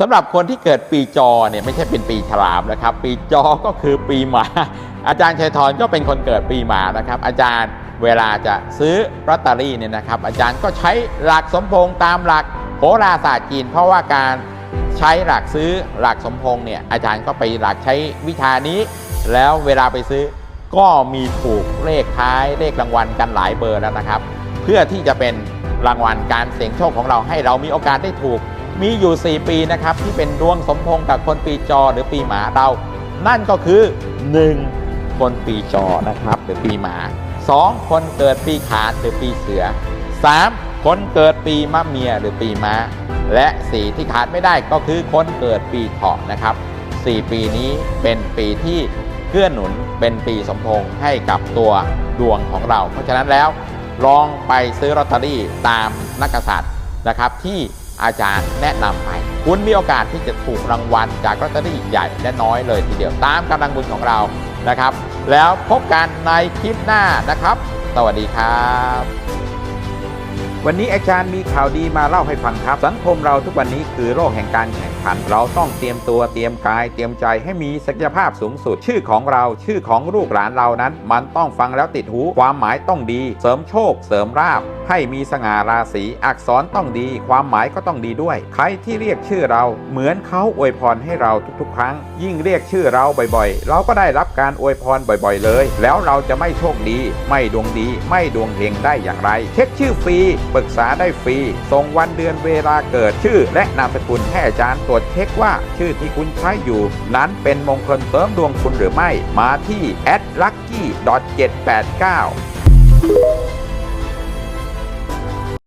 สำหรับคนที่เกิดปีจอเนี่ยไม่ใช่เป็นปีฉลามนะครับ ปีจอก็คือปีหมา อาจารย์ชัยธรก็เป็นคนเกิดปีหมานะครับ อาจารย์เวลาจะซื้อลอตเตอรี่เนี่ยนะครับ อาจารย์ก็ใช้หลักสมพงษ์ตามหลักโหราศาสตร์จีน เพราะว่าการใช้หลักซื้อหลักสมพงษ์เนี่ยอาจารย์ก็ไปหลักใช้วิชานี้ แล้วเวลาไปซื้อก็มีถูกเลขท้ายเลขรางวัลกันหลายเบอร์แล้วนะครับ เพื่อที่จะเป็นรางวัลการเสี่ยงโชคของเราให้เรามีโอกาสได้ถูก มีอยู่ 4 ปีนะครับที่เป็นดวงสมพงษ์กับคนปีจอหรือปีหมาเรา นั่นก็คือ 1. คนปีจอนะครับ หรือปีหมา 2. คนเกิดปีขานหรือปีเสือ 3. คนเกิดปีมะเมียหรือปีม้า และ 4 ที่ขาดไม่ได้ก็คือคนเกิดปีเถาะนะครับ 4 ปีนี้เป็นปีที่เกื้อหนุนเป็นปีสมพงษ์ให้กับตัวดวงของเรา เพราะฉะนั้นแล้วลองไปซื้อลอตเตอรี่ตามนักกษัตริย์นะครับที่ อาจารย์แนะนำไป คุณมีโอกาสที่จะถูกรางวัลจากลอตเตอรี่ใหญ่และน้อยเลยทีเดียวตามกำลังบุญของเรานะครับ แล้วพบกันในคลิปหน้านะครับ สวัสดีครับ วันนี้อาจารย์มีข่าวดีมาเล่าให้ฟังครับ สังคมเราทุกวันนี้คือโลกแห่งการแข่งขัน เราต้องเตรียมตัวเตรียมกาย เตรียมใจให้มีศักยภาพสูงสุด ชื่อของเราชื่อของลูกหลานเรานั้น มันต้องฟังแล้วติดหู ความหมายต้องดี เสริมโชค เสริมราบ ให้มีสง่าราศีอักษรต้องดี ความหมายก็ต้องดีด้วย ใครที่เรียกชื่อเราเหมือนเขาอวยพรให้เราทุกๆ ครั้ง ยิ่งเรียกชื่อเราบ่อยๆ เราก็ได้รับการอวยพรบ่อยๆ เลย แล้วเราจะไม่โชคดี ไม่ดวงดี ไม่ดวงเฮงได้อย่างไร เช็คชื่อฟรีปรึกษาได้ฟรีส่งวันเดือนเวลาเกิดชื่อ และนามสกุลให้อาจารย์ตรวจเช็คว่า ชื่อที่คุณใช้อยู่ นั้นเป็นมงคลเสริมดวงคุณหรือไม่มาที่ a d lucky 789